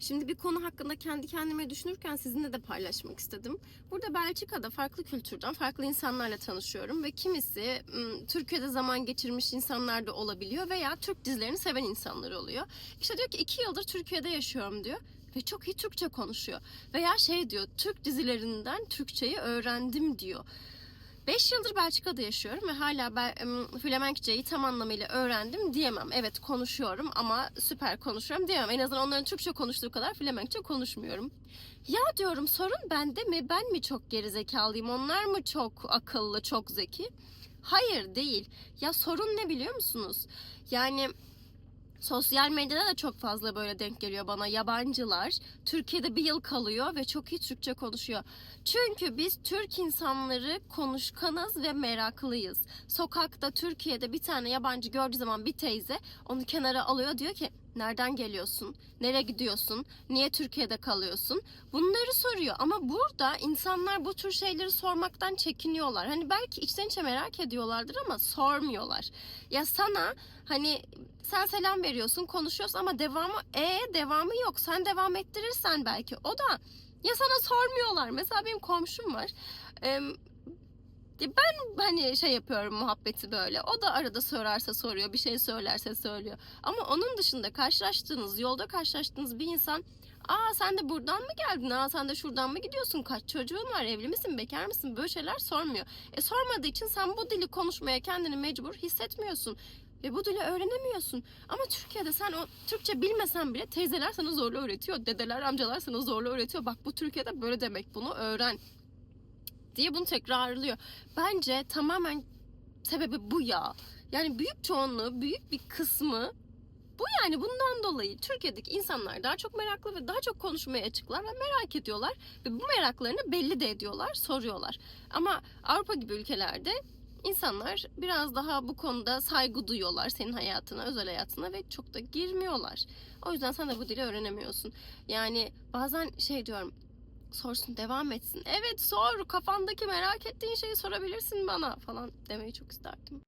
Şimdi bir konu hakkında kendi kendime düşünürken sizinle de paylaşmak istedim. Burada Belçika'da farklı kültürden farklı insanlarla tanışıyorum ve kimisi Türkiye'de zaman geçirmiş insanlar da olabiliyor veya Türk dizilerini seven insanlar oluyor. İşte diyor ki iki yıldır Türkiye'de yaşıyorum diyor ve çok iyi Türkçe konuşuyor. Veya şey diyor Türk dizilerinden Türkçeyi öğrendim diyor. 5 yıldır Belçika'da yaşıyorum ve hala Flemenkçeyi tam anlamıyla öğrendim diyemem. Evet konuşuyorum ama süper konuşuyorum diyemem. En azından onların Türkçe konuştuğu kadar Flemenkçe konuşmuyorum. Ya diyorum sorun bende mi? Ben mi çok gerizekalıyım? Onlar mı çok akıllı, çok zeki? Hayır değil. Ya sorun ne biliyor musunuz? Yani sosyal medyada da çok fazla böyle denk geliyor bana yabancılar. Türkiye'de bir yıl kalıyor ve çok iyi Türkçe konuşuyor. Çünkü biz Türk insanları konuşkanız ve meraklıyız. Sokakta Türkiye'de bir tane yabancı gördüğü zaman bir teyze onu kenara alıyor diyor ki nereden geliyorsun? Nereye gidiyorsun? Niye Türkiye'de kalıyorsun? Bunları soruyor ama burada insanlar bu tür şeyleri sormaktan çekiniyorlar. Hani belki içten içe merak ediyorlardır ama sormuyorlar. Ya sana hani sen selam veriyorsun, konuşuyorsun ama devamı e devamı yok. Sen devam ettirirsen belki o da ya sana sormuyorlar. Mesela benim komşum var. Ee, ben hani şey yapıyorum muhabbeti böyle. O da arada sorarsa soruyor, bir şey söylerse söylüyor. Ama onun dışında karşılaştığınız, yolda karşılaştığınız bir insan Aa sen de buradan mı geldin? Aa sen de şuradan mı gidiyorsun? Kaç çocuğun var? Evli misin? Bekar mısın? Böyle şeyler sormuyor. E sormadığı için sen bu dili konuşmaya kendini mecbur hissetmiyorsun. Ve bu dili öğrenemiyorsun. Ama Türkiye'de sen o Türkçe bilmesen bile teyzeler sana zorla öğretiyor. Dedeler, amcalar sana zorla öğretiyor. Bak bu Türkiye'de böyle demek. Bunu öğren diye bunu tekrarlıyor. Bence tamamen sebebi bu ya. Yani büyük çoğunluğu, büyük bir kısmı bu yani bundan dolayı Türkiye'deki insanlar daha çok meraklı ve daha çok konuşmaya açıklar ve merak ediyorlar ve bu meraklarını belli de ediyorlar, soruyorlar. Ama Avrupa gibi ülkelerde insanlar biraz daha bu konuda saygı duyuyorlar senin hayatına, özel hayatına ve çok da girmiyorlar. O yüzden sen de bu dili öğrenemiyorsun. Yani bazen şey diyorum, sorsun devam etsin. Evet sor kafandaki merak ettiğin şeyi sorabilirsin bana falan demeyi çok isterdim.